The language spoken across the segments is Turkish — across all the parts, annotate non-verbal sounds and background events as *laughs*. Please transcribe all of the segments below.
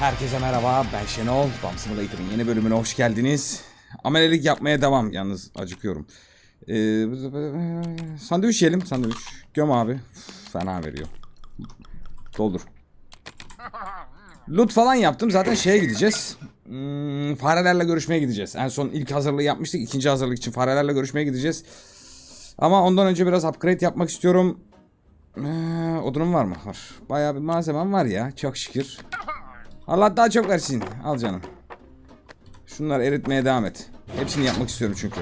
Herkese merhaba, ben Şenol. Bam Simulator'ın yeni bölümüne hoş geldiniz. Amelelik yapmaya devam, yalnız acıkıyorum. Ee, sandviç yiyelim, sandviç. Göm abi. Fena veriyor. Doldur. Loot falan yaptım, zaten şeye gideceğiz. Hmm, farelerle görüşmeye gideceğiz. En son ilk hazırlığı yapmıştık, ikinci hazırlık için farelerle görüşmeye gideceğiz. Ama ondan önce biraz upgrade yapmak istiyorum. Ee, odunum var mı? Var. Bayağı bir malzemem var ya, çok şükür. Allah daha çok versin. Al canım. Şunları eritmeye devam et. Hepsini yapmak istiyorum çünkü.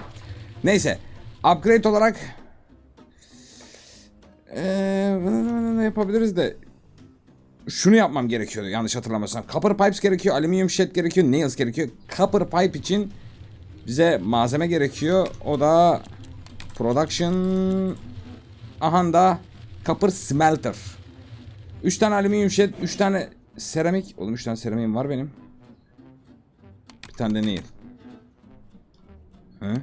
Neyse. Upgrade olarak ee, ne yapabiliriz de şunu yapmam gerekiyordu yanlış hatırlamıyorsam. Copper pipes gerekiyor, alüminyum sheet gerekiyor, nails gerekiyor. Copper pipe için bize malzeme gerekiyor. O da production aha da copper smelter. 3 tane alüminyum sheet, 3 tane seramik. Oğlum 3 tane seramiğim var benim. Bir tane de nail. Hı?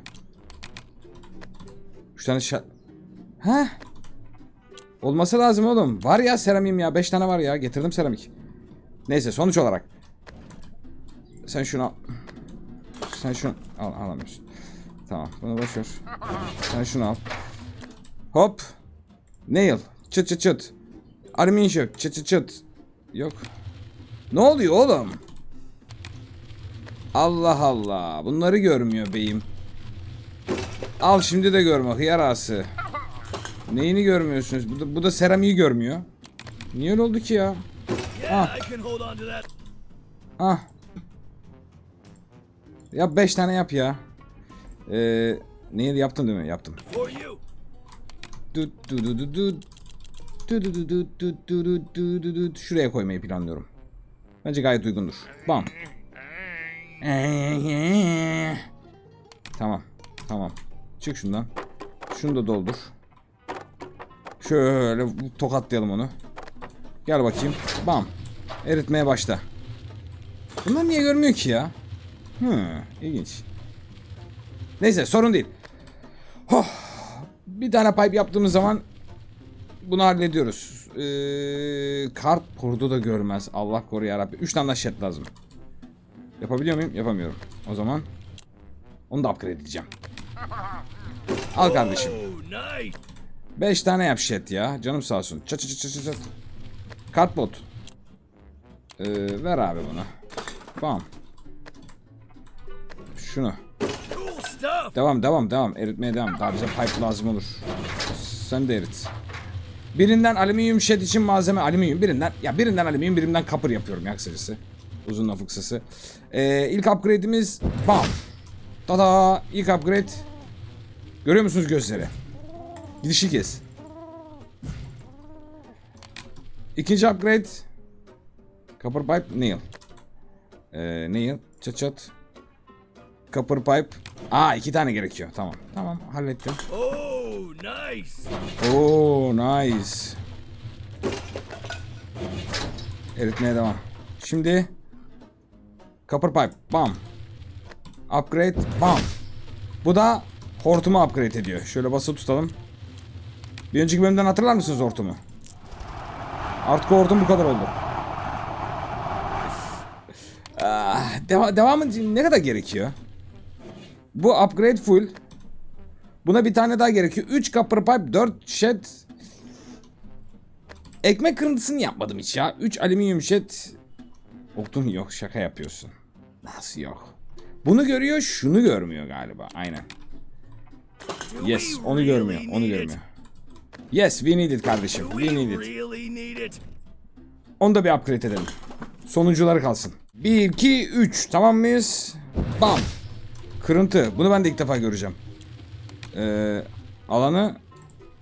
3 tane şa... Ha? Olması lazım oğlum. Var ya seramiğim ya. 5 tane var ya. Getirdim seramik. Neyse sonuç olarak. Sen şunu al. Sen şunu al alamıyorsun. Tamam bunu boş ver. Sen şunu al. Hop. Nail. Çıt çıt çıt. Alüminyum yok. Çıt çıt çıt. Yok. Ne oluyor oğlum? Allah Allah. Bunları görmüyor beyim. Al şimdi de görme hıyar ağası. Neyini görmüyorsunuz? Bu da, bu da seramiği görmüyor. Niye öyle oldu ki ya? Ah. Ah. Ya 5 tane yap ya. Ee, neydi yaptım değil mi? Yaptım. Şuraya koymayı planlıyorum. Bence gayet uygundur. Bam. Tamam. Tamam. Çık şundan. Şunu da doldur. Şöyle tokatlayalım onu. Gel bakayım. Bam. Eritmeye başla. Bunlar niye görmüyor ki ya? Hı, ilginç. Neyse sorun değil. Oh, bir tane pipe yaptığımız zaman bunu hallediyoruz. Ee, kart kurdu da görmez. Allah koru yarabbi. 3 tane daha şet lazım. Yapabiliyor muyum? Yapamıyorum. O zaman onu da upgrade edeceğim. Al kardeşim. Oh, nice. 5 tane yap shit ya. Canım sağ olsun. Çat çat çat çat. Kartbot. Ee, ver abi buna. Bam. Şunu. Devam devam devam. Eritmeye devam. Daha bize pipe lazım olur. Sen de erit. Birinden alüminyum shed için malzeme alüminyum birinden ya birinden alüminyum birinden kapır yapıyorum ya kısacası. Uzun lafı kısası. Ee, ilk upgrade'imiz bam. Tada ilk upgrade. Görüyor musunuz gözleri? Gidişi kes. İkinci upgrade. Copper pipe nail. Ee, nail çat çat. Copper pipe. Aa iki tane gerekiyor. Tamam. Tamam hallettim. Oh, nice. Oo nice. Eritmeye devam. Şimdi Copper pipe. Bam. Upgrade. Bam. Bu da hortumu upgrade ediyor. Şöyle basılı tutalım. Bir önceki bölümden hatırlar mısınız hortumu? Artık hortum bu kadar oldu. Ah, deva devamı ne kadar gerekiyor? Bu upgrade full. Buna bir tane daha gerekiyor. 3 copper pipe, 4 shed. Ekmek kırıntısını yapmadım hiç ya. 3 alüminyum shed. Odun yok şaka yapıyorsun. Nasıl yok? Bunu görüyor şunu görmüyor galiba. Aynen. Yes onu görmüyor. Onu görmüyor. Yes we need it kardeşim. We need it? Onu da bir upgrade edelim. Sonuncuları kalsın. 1, 2, 3. Tamam mıyız? Bam. Kırıntı. Bunu ben de ilk defa göreceğim. Ee, alanı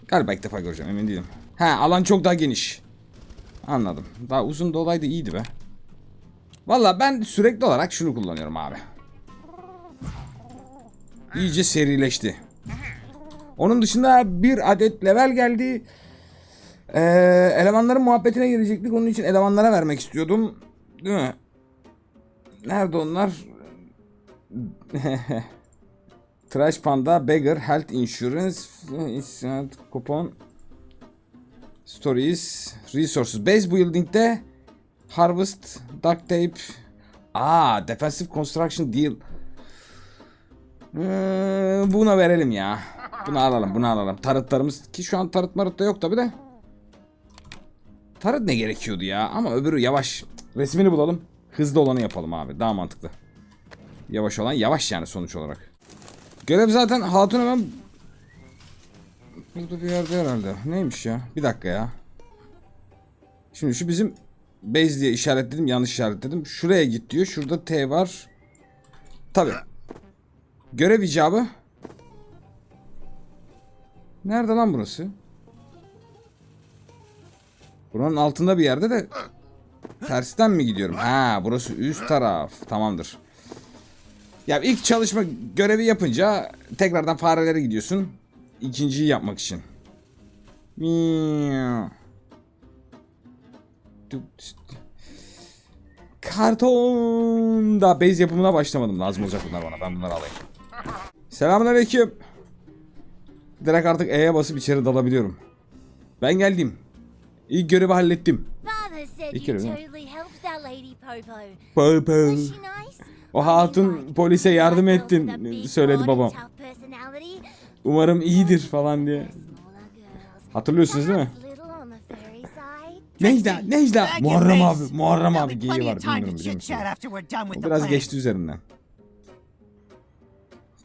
galiba ilk defa göreceğim emin değilim. Ha alan çok daha geniş. Anladım. Daha uzun da olaydı iyiydi be. Valla ben sürekli olarak şunu kullanıyorum abi. İyice serileşti. Onun dışında bir adet level geldi. Ee, elemanların muhabbetine girecektik. Onun için elemanlara vermek istiyordum. Değil mi? Nerede onlar? *laughs* Trash Panda, Beggar, Health Insurance, Coupon, Stories, Resources. Base Building'de Harvest, duct tape. Aa, defensive construction deal. Ee, buna verelim ya. Bunu alalım, bunu alalım. Tarıtlarımız ki şu an tarıt marıt da yok tabi de. Tarıt ne gerekiyordu ya? Ama öbürü yavaş. Resmini bulalım. Hızlı olanı yapalım abi. Daha mantıklı. Yavaş olan yavaş yani sonuç olarak. Görev zaten hatun hemen Burada bir yerde herhalde. Neymiş ya? Bir dakika ya. Şimdi şu bizim base diye işaretledim. Yanlış işaretledim. Şuraya git diyor. Şurada T var. Tabi. Görev icabı. Nerede lan burası? Buranın altında bir yerde de tersten mi gidiyorum? Ha, burası üst taraf. Tamamdır. Ya ilk çalışma görevi yapınca tekrardan farelere gidiyorsun. İkinciyi yapmak için. Karton da base yapımına başlamadım. Lazım olacak bunlar bana. Ben bunları alayım. Selamünaleyküm. Direkt artık E'ye basıp içeri dalabiliyorum. Ben geldim. İlk görevi hallettim. İlk görevi. Popo. O hatun polise yardım ettin söyledi babam. Umarım iyidir falan diye. Hatırlıyorsunuz değil mi? Necda, Necda. Muharrem abi, Muharrem abi geyiği var bilmiyorum biliyor musun? O biraz geçti üzerinden.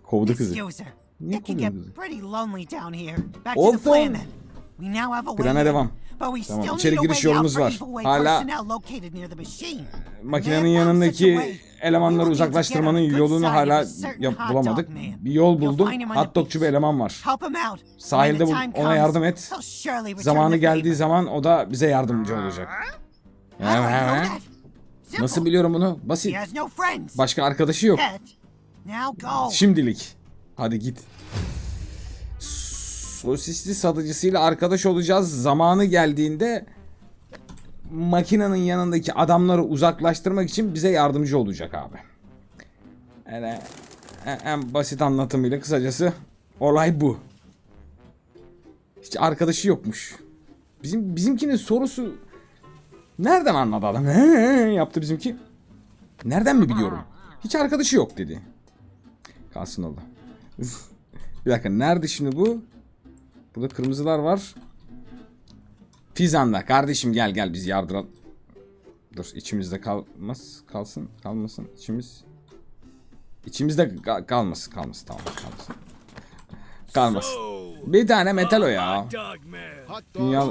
Kovdu kızı. Niye get kızı? Olsun. Plana devam. Tamam, içeri giriş yolumuz var. Hala-. Makinenin yanındaki elemanları uzaklaştırmanın yolunu hala yap- bulamadık. Bir yol buldum. Hot dogçu bir eleman var. Sahilde bul- ona yardım et. Zamanı geldiği zaman o da bize yardımcı olacak. Nasıl biliyorum bunu? Basit. Başka arkadaşı yok. Şimdilik. Hadi git. Sosisli satıcısıyla arkadaş olacağız. Zamanı geldiğinde makinenin yanındaki adamları uzaklaştırmak için bize yardımcı olacak abi. Yani en- basit anlatımıyla kısacası olay bu. Hiç arkadaşı yokmuş. Bizim bizimkinin sorusu nereden anladı adam? yaptı bizimki. Nereden mi biliyorum? Hiç arkadaşı yok dedi. Kalsın oldu. bir dakika nerede şimdi bu? Burada kırmızılar var. Fizan'da. Kardeşim gel gel biz yardıran. Dur içimizde kalmaz. Kalsın. Kalmasın. içimiz. İçimizde ka- kalmasın. Kalmasın. Tamam kalmasın. Kalmasın. Bir tane metal o ya. Dünya...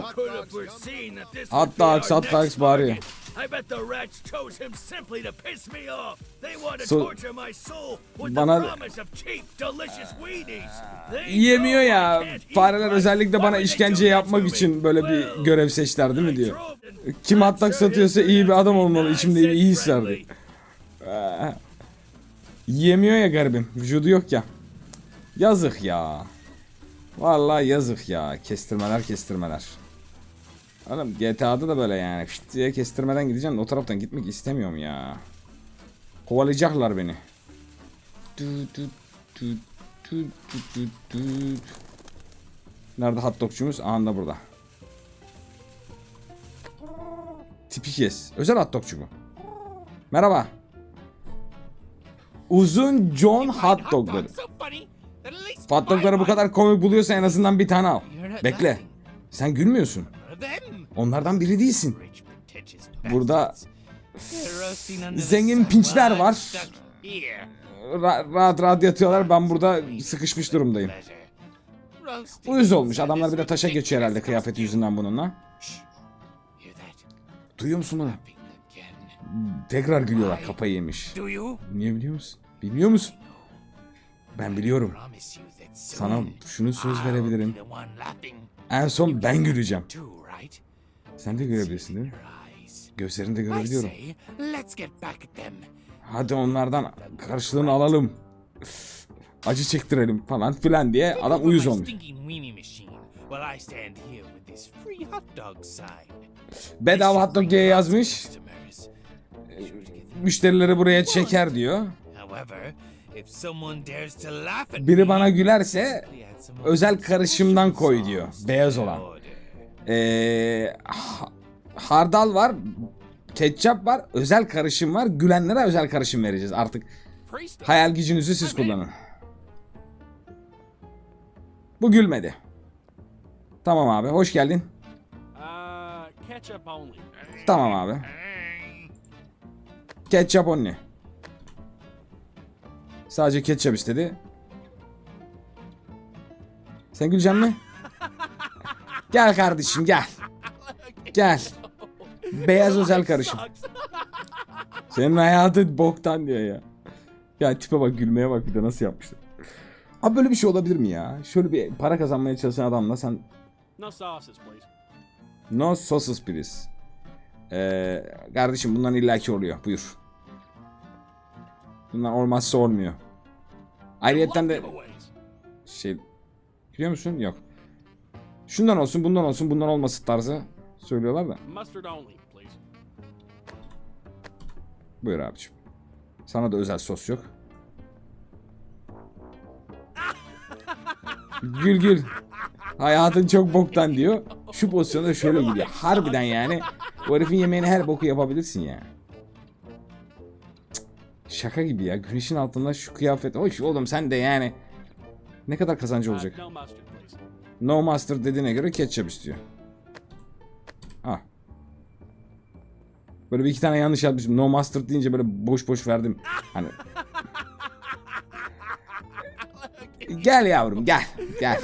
Hot dogs, hot dogs bağırıyor. Target. I bet the rats chose him simply to piss me off. They want to So- torture my soul with Bana- the promise of cheap, delicious Wheaties. They Yiyemiyor know I ya. Fareler özellikle bana işkence yapmak için böyle bir görev seçtiler değil mi diyor. drove- Kim sure satıyorsa iyi bir adam olmalı. İçimde iyi and his vardı. friendly. Yiyemiyor ya garibim. Vücudu yok ya. Yazık ya. Vallahi yazık ya. Kestirmeler kestirmeler. Oğlum GTA'da da böyle yani. Fişt diye kestirmeden gideceğim de o taraftan gitmek istemiyorum ya. Kovalayacaklar beni. Nerede hot dogçumuz? Aha da burada. Tipik yes. Özel hot dogçu bu. Merhaba. Uzun John hot dogları. Hot dogları bu kadar komik buluyorsa en azından bir tane al. Bekle. Sen gülmüyorsun. Onlardan biri değilsin. Burada zengin pinçler var. Ra- rahat rahat yatıyorlar. Ben burada sıkışmış durumdayım. Uyuz olmuş. Adamlar bir de taşa geçiyor herhalde kıyafeti yüzünden bununla. Duyuyor musun bunu? Tekrar gülüyorlar. Kafayı yemiş. Niye biliyor musun? Bilmiyor musun? Ben biliyorum. Sana şunu söz verebilirim. En son ben güleceğim. Sen de görebilirsin değil mi? Your eyes. Gözlerinde I görebiliyorum. Hadi onlardan karşılığını alalım. Acı çektirelim falan filan diye adam uyuz olmuş. Bedava hot dog diye yazmış. Customers. Müşterileri buraya çeker diyor. Biri bana gülerse özel karışımdan koy diyor. Beyaz olan. Ee, ha- hardal var. ketçap var, özel karışım var. Gülenlere özel karışım vereceğiz artık. Hayal gücünüzü siz kullanın. Bu gülmedi. Tamam abi, hoş geldin. Tamam abi. Ketçap only. Sadece ketçap istedi. Sen gülecek mi? Gel kardeşim gel. Gel. Beyaz özel karışım. Senin hayatın boktan diyor ya. Ya tipe bak gülmeye bak bir de nasıl yapmışlar. Abi böyle bir şey olabilir mi ya? Şöyle bir para kazanmaya çalışan adamla sen No sauces, please. No sauces please. Ee, kardeşim bundan illaki oluyor. Buyur. Bundan olmazsa olmuyor. Ayrıyetten de şey biliyor musun? Yok. Şundan olsun, bundan olsun, bundan olması tarzı söylüyorlar da. Buyur abiciğim. Sana da özel sos yok. *laughs* gül gül. Hayatın çok boktan diyor. Şu pozisyonda şöyle gülüyor. Harbiden yani. O herifin yemeğini her boku yapabilirsin ya. Cık, Şaka gibi ya. Güneşin altında şu kıyafet. Hoş oğlum sen de yani. Ne kadar kazancı olacak? No mustard dediğine göre ketçap istiyor. Ah. Böyle bir iki tane yanlış yapmışım. No mustard deyince böyle boş boş verdim. Hani. gel yavrum gel. Gel.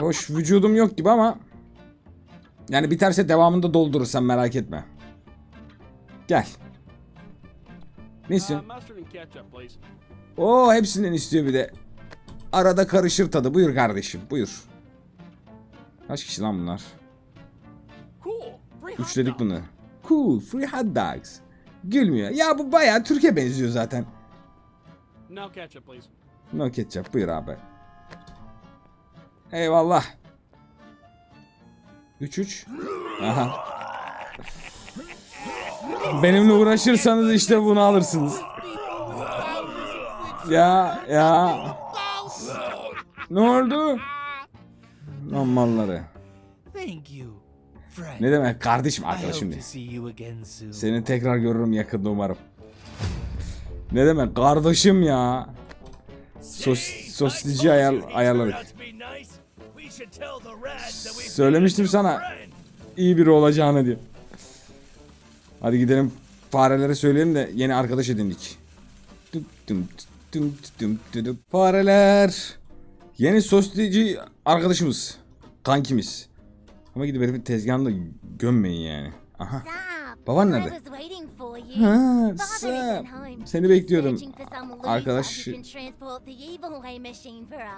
Hoş vücudum yok gibi ama. Yani biterse devamında doldurursan merak etme. Gel. Ne uh, istiyorsun? Oo hepsinden istiyor bir de. Arada karışır tadı. Buyur kardeşim buyur. Kaç kişi lan bunlar? Üçledik bunu. Cool free hot dogs. Gülmüyor. Ya bu bayağı Türkiye benziyor zaten. No ketchup, please. No ketchup buyur abi. Eyvallah. 3-3. Aha. Benimle uğraşırsanız işte bunu alırsınız. Ya ya. Ne oldu? Lan malları. Thank you, friend. Ne demek kardeşim arkadaşım diye. Seni tekrar görürüm yakında umarım. Ne demek kardeşim ya. Sos, soslici ayar, ayarladık. Söylemiştim sana. İyi biri olacağını diye. Hadi gidelim farelere söyleyelim de yeni arkadaş edindik. Fareler. Yeni soslici arkadaşımız. Kankimiz. Ama gidip herifin tezgahını da gömmeyin yani. Aha. Baban nerede? Ha, home. Seni bekliyordum. Arkadaş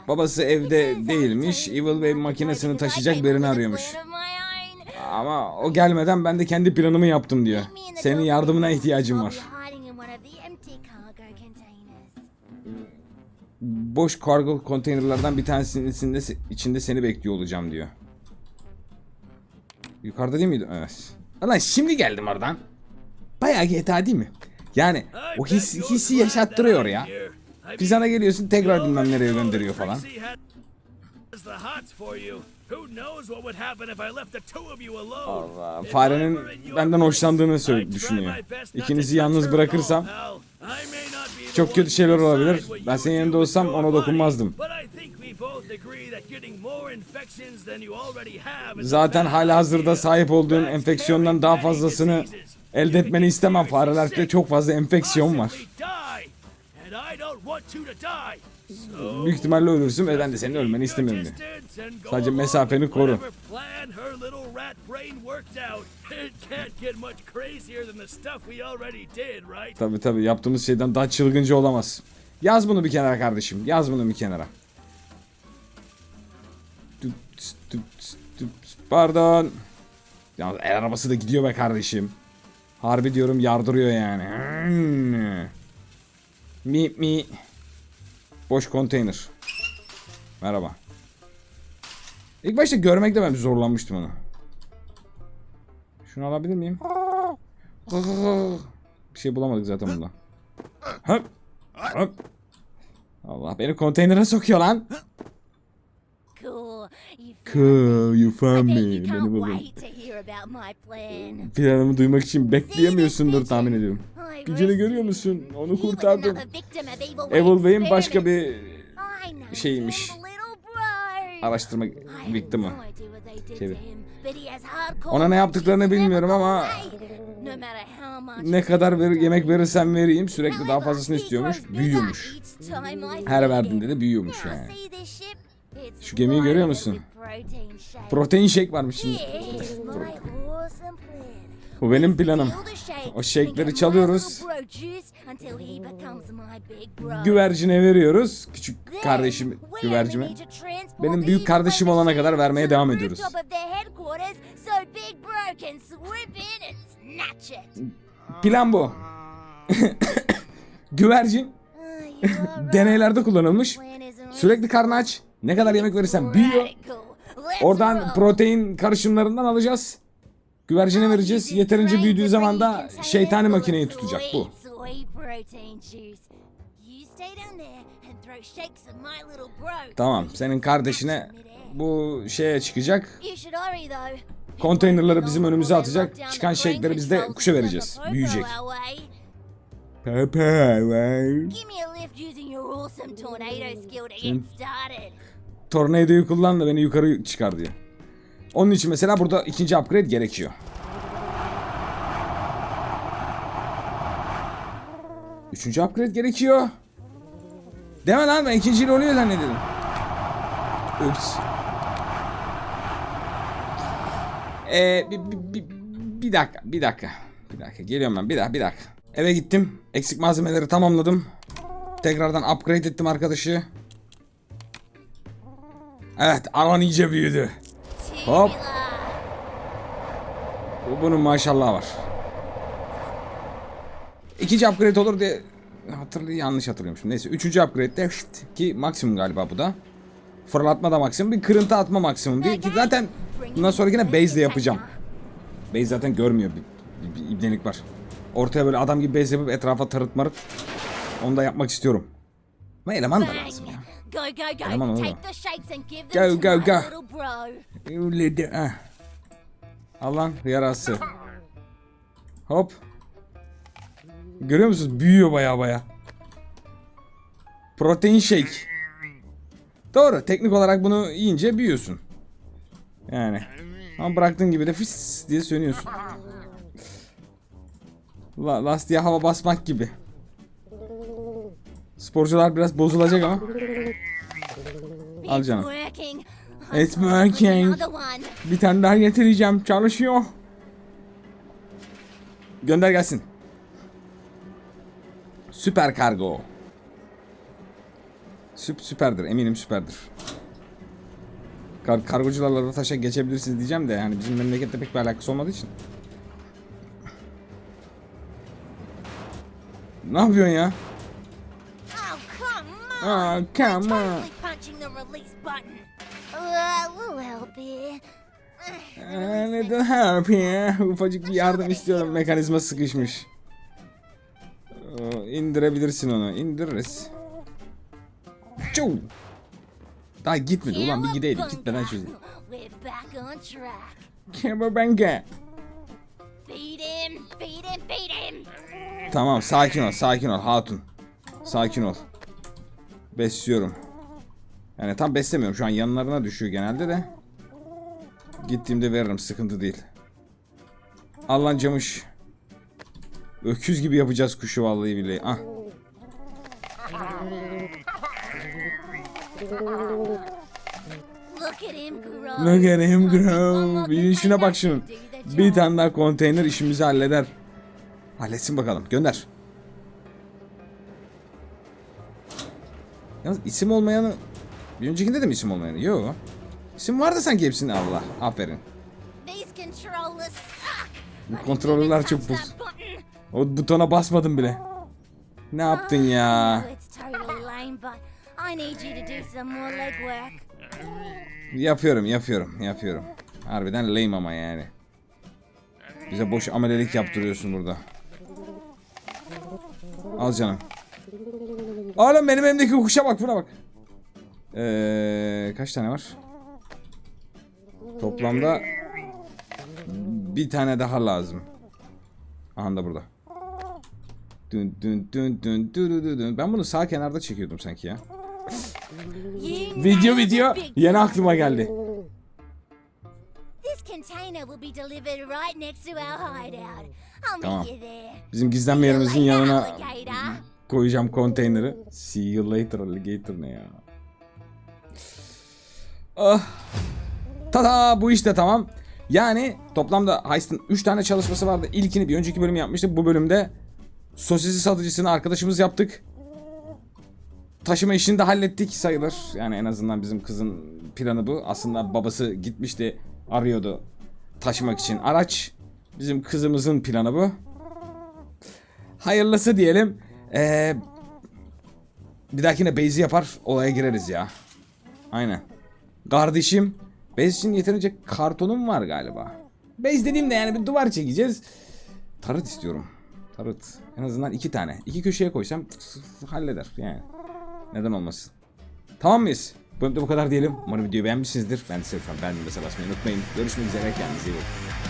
babası evde değilmiş. Evil occupied makinesini taşıyacak birini arıyormuş. Ama o gelmeden ben de kendi planımı yaptım diyor. Senin yardımına ihtiyacım var. Boş kargo konteynerlardan bir tanesinin içinde, seni bekliyor olacağım diyor. Yukarıda değil miydi? Evet. Lan şimdi geldim oradan. Bayağı GTA değil mi? Yani o his, hissi yaşattırıyor ya. Pizana geliyorsun tekrar bilmem nereye gönderiyor falan. Allah, farenin benden hoşlandığını söyle, düşünüyor. İkinizi yalnız bırakırsam çok kötü şeyler olabilir. Ben senin yanında olsam ona dokunmazdım. Zaten hala hazırda sahip olduğun enfeksiyondan daha fazlasını elde etmeni istemem. Farelerde çok fazla enfeksiyon var. Büyük ihtimalle ölürsün ve ben de senin ölmeni istemiyorum diyor. Sadece mesafeni koru. Tabi tabi yaptığımız şeyden daha çılgınca olamaz. Yaz bunu bir kenara kardeşim. Yaz bunu bir kenara. Pardon. Ya el arabası da gidiyor be kardeşim. Harbi diyorum yardırıyor yani. Mi mi. Boş konteyner. Merhaba. İlk başta görmekte ben zorlanmıştım onu. Şunu alabilir miyim? Bir şey bulamadık zaten bunda. Hop. Hop. Allah beni konteynere sokuyor lan. Cool. You found me. Beni buldun. wait to hear about my plan. Planımı duymak için bekleyemiyorsundur tahmin ediyorum. Gücünü görüyor musun? Onu kurtardım. Evil Wayne başka bir şeymiş. araştırma victim'ı. hardcore Ona ne yaptıklarını bilmiyorum ama ne kadar ver, yemek verirsem vereyim sürekli daha fazlasını istiyormuş. Büyüyormuş. Her verdiğinde de büyüyormuş yani. Şu gemiyi görüyor musun? protein shake varmış şimdi. Bu benim planım. O shake'leri çalıyoruz. Güvercine veriyoruz. Küçük kardeşim güvercime. Benim büyük kardeşim olana kadar vermeye devam ediyoruz. Plan bu. *laughs* Güvercin *laughs* deneylerde kullanılmış. Sürekli karnı aç. Ne kadar yemek verirsen büyüyor. Oradan protein karışımlarından alacağız. Güvercine vereceğiz. Yeterince büyüdüğü zaman da şeytani makineyi tutacak bu. Tamam senin kardeşine bu şeye çıkacak. Konteynerları bizim önümüze atacak. Çıkan shake'leri biz de kuşa vereceğiz. Büyüyecek. Give me a lift using your awesome tornado skill to get started. Tornado'yu kullan da beni yukarı çıkar diyor. Onun için mesela burada ikinci upgrade gerekiyor. Üçüncü upgrade gerekiyor. Deme lan ben ikinciyle oluyor zannediyordum. Ups. Ee, bir, bir, bir, bir dakika, bir dakika. Bir dakika, geliyorum ben. Bir dakika, bir dakika. Eve gittim. Eksik malzemeleri tamamladım. Tekrardan upgrade ettim arkadaşı. Evet, alan iyice büyüdü. Hop. Bu bunun maşallah var. İkinci upgrade olur diye hatırlıyor yanlış hatırlıyormuşum. Neyse üçüncü upgrade'de şşt, ki maksimum galiba bu da. Fırlatma da maksimum. Bir kırıntı atma maksimum değil ki zaten bundan sonra yine base de yapacağım. Base zaten görmüyor bir, bir, bir ibnelik var. Ortaya böyle adam gibi base yapıp etrafa tarıt marıt. Onu da yapmak istiyorum. Ama eleman da lazım ya. Shakes and give Go, go, go. Öyle ah. Al lan yarası. Hop. Görüyor musunuz? Büyüyor baya baya. Protein shake. Doğru. Teknik olarak bunu yiyince büyüyorsun. Yani. Ama bıraktığın gibi de fıs diye sönüyorsun. La lastiğe hava basmak gibi. Sporcular biraz bozulacak ama. Al canım. It's working. Bir tane daha getireceğim. Çalışıyor. Gönder gelsin. Süper kargo. Süp süperdir. Eminim süperdir. Kar kargocularla da taşa geçebilirsiniz diyeceğim de yani bizim memlekette pek bir alakası olmadığı için. Ne yapıyorsun ya? Oh, come on. Oh, come on. punching the release button. Uh, help. Aa, Neden help ya? Ufacık bir yardım istiyorum. Mekanizma sıkışmış. Aa, İndirebilirsin onu. İndiririz. Çuv. Daha gitmedi ulan bir gideydik. Gitmeden çözelim. Kebabenga. Beat him, beat him, beat him. Tamam sakin ol sakin ol hatun. Sakin ol. Besliyorum. Yani tam beslemiyorum şu an yanlarına düşüyor genelde de. Gittiğimde veririm sıkıntı değil. Allah'ın camış. Öküz gibi yapacağız kuşu vallahi billahi. Ah. Look at him grow. Look at him One grow. more Bir işine bak şunun. Bir tane daha konteyner işimizi halleder. Halletsin bakalım. Gönder. Yalnız isim olmayanı... Bir öncekinde de mi isim olmayanı? Yok. İsim vardı sanki hepsinde Allah. Aferin. Bu kontrolörler çok buz. O butona basmadım bile. Ne yaptın ya? Oh. Yapıyorum, yapıyorum, yapıyorum. Harbiden lame ama yani. Bize boş amelelik yaptırıyorsun burada. Al canım. Oğlum benim elimdeki kuşa bak buna bak. Ee, kaç tane var? Toplamda bir tane daha lazım. Aha da burada. Dün dün dün dün dün dün dün. Ben bunu sağ kenarda çekiyordum sanki ya. Video video yeni aklıma geldi. Container will be delivered right next to our hideout. I'll Tamam. meet you there. Bizim gizlenme yerimizin yanına koyacağım konteyneri. See you later alligator ne ya? Ah. Tada bu işte tamam. Yani toplamda Heist'in 3 tane çalışması vardı. İlkini bir önceki bölüm yapmıştık. Bu bölümde sosisi satıcısını arkadaşımız yaptık. Taşıma işini de hallettik sayılır. Yani en azından bizim kızın planı bu. Aslında babası gitmişti arıyordu taşımak için araç. Bizim kızımızın planı bu. Hayırlısı diyelim. Ee, bir dahakine base'i yapar olaya gireriz ya. Aynen. Kardeşim base için yeterince kartonum var galiba. Base dediğimde yani bir duvar çekeceğiz. Tarıt istiyorum. Tarıt. En azından iki tane. İki köşeye koysam halleder yani. Neden olmasın. Tamam mıyız? Bu bölümde bu kadar diyelim. Umarım videoyu beğenmişsinizdir. Ben de seviyorum. Ben de basmayı unutmayın. Görüşmek üzere. Kendinize iyi bakın.